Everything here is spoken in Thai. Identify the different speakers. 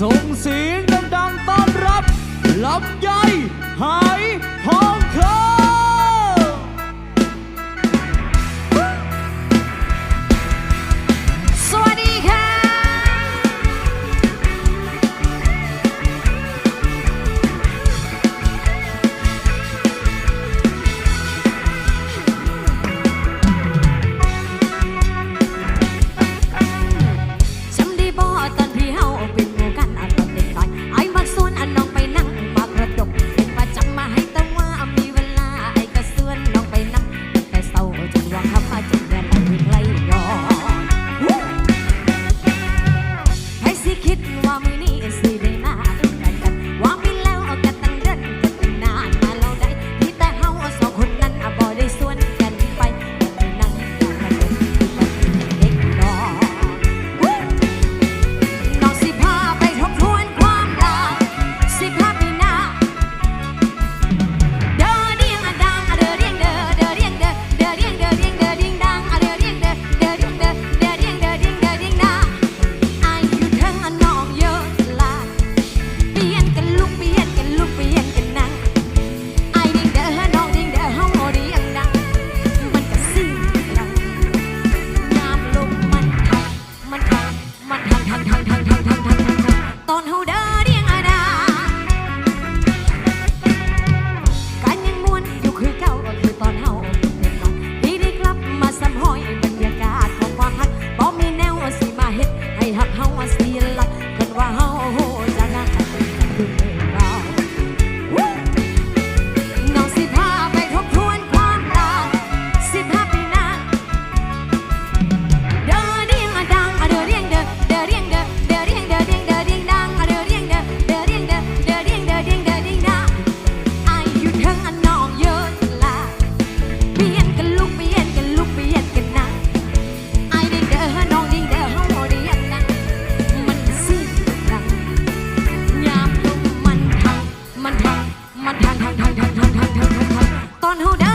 Speaker 1: ส่งเสียงดังๆต้อนรับลำไยหาย con who